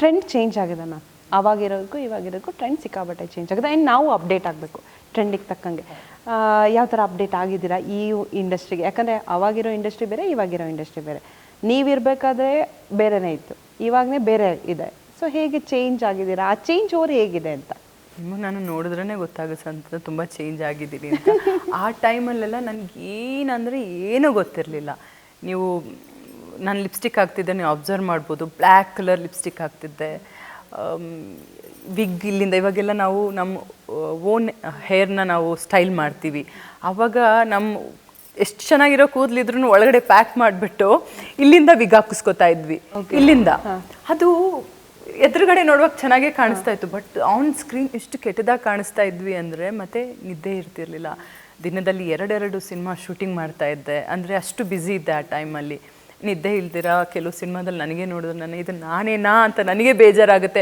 Trend change ಆಗಿದೆ ma'am ಆವಾಗಿರೋದಕ್ಕೂ ಇವಾಗಿರೋದಕ್ಕೂ ಟ್ರೆಂಡ್ ಸಿಕ್ಕಾಬಟ್ಟೆ ಚೇಂಜ್ ಆಗಿದೆ. ಆ್ಯಂಡ್ ನಾವು ಅಪ್ಡೇಟ್ ಆಗಬೇಕು ಟ್ರೆಂಡಿಗೆ ತಕ್ಕಂಗೆ. ಯಾವ ಥರ ಅಪ್ಡೇಟ್ ಆಗಿದ್ದೀರಾ ಈ ಇಂಡಸ್ಟ್ರಿಗೆ ಯಾಕಂದರೆ ಅವಾಗಿರೋ ಇಂಡಸ್ಟ್ರಿ ಬೇರೆ, ಇವಾಗಿರೋ ಇಂಡಸ್ಟ್ರಿ ಬೇರೆ. ನೀವಿರಬೇಕಾದ್ರೆ ಬೇರೆನೇ ಇತ್ತು. ಇವಾಗನೇ ಬೇರೆ ಇದೆ. ಸೊ ಹೇಗೆ ಚೇಂಜ್ ಆಗಿದ್ದೀರಾ? ಆ ಚೇಂಜ್ ಓವರ್ ಹೇಗಿದೆ ಅಂತ. ನಿಮಗೆ ನಾನು ನೋಡಿದ್ರೇ ಗೊತ್ತಾಗುತ್ತೆ ಅಂತ ತುಂಬ ಚೇಂಜ್ ಆಗಿದ್ದೀನಿ ಅಂತ. ಆ ಟೈಮಲ್ಲೆಲ್ಲ ನನಗೆ ಏನಂದರೆ ಏನೂ ಗೊತ್ತಿರಲಿಲ್ಲ. ನೀವು ನಾನು ಲಿಪ್ಸ್ಟಿಕ್ ಹಾಕ್ತಿದ್ದೆ ನೀವು ಅಬ್ಸರ್ವ್ ಮಾಡ್ಬೋದು. ಬ್ಲ್ಯಾಕ್ ಕಲರ್ ಲಿಪ್ಸ್ಟಿಕ್ ಹಾಕ್ತಿದ್ದೆ. ವಿಗ್ ಇಲ್ಲಿಂದ ಇವಾಗೆಲ್ಲ ನಾವು ನಮ್ಮ ಓನ್ ಹೇರ್ನ ನಾವು ಸ್ಟೈಲ್ ಮಾಡ್ತೀವಿ. ಆವಾಗ ನಮ್ಮ ಎಷ್ಟು ಚೆನ್ನಾಗಿರೋ ಕೂದಲಿದ್ರು ಒಳಗಡೆ ಪ್ಯಾಕ್ ಮಾಡಿಬಿಟ್ಟು ಇಲ್ಲಿಂದ ವಿಗ್ ಹಾಕಿಸ್ಕೊತಾ ಇದ್ವಿ. ಇಲ್ಲಿಂದ. ಅದು ಎದುರುಗಡೆ ನೋಡುವಾಗ ಚೆನ್ನಾಗೇ ಕಾಣಿಸ್ತಾ ಇತ್ತು. ಬಟ್ ಆನ್ ಸ್ಕ್ರೀನ್ ಎಷ್ಟು ಕೆಟ್ಟದಾಗಿ ಕಾಣಿಸ್ತಾ ಇದ್ವಿ ಅಂದರೆ ಮತ್ತೆ ನಿದ್ದೆ ಇರ್ತಿರ್ಲಿಲ್ಲ. ದಿನದಲ್ಲಿ ಎರಡೆರಡು ಸಿನಿಮಾ ಶೂಟಿಂಗ್ ಮಾಡ್ತಾ ಇದ್ದೆ. ಅಂದರೆ ಅಷ್ಟು ಬ್ಯುಸಿ ಇದ್ದೆ ಆ ಟೈಮಲ್ಲಿ ನಿದ್ದೆ ಇಲ್ದಿರ? ಕೆಲವು ಸಿನಿಮಾದಲ್ಲಿ ನನಗೆ ನೋಡಿದ್ರೆ ನಾನು ಇದು ನಾನೇನಾ ಅಂತ ನನಗೆ ಬೇಜಾರಾಗುತ್ತೆ.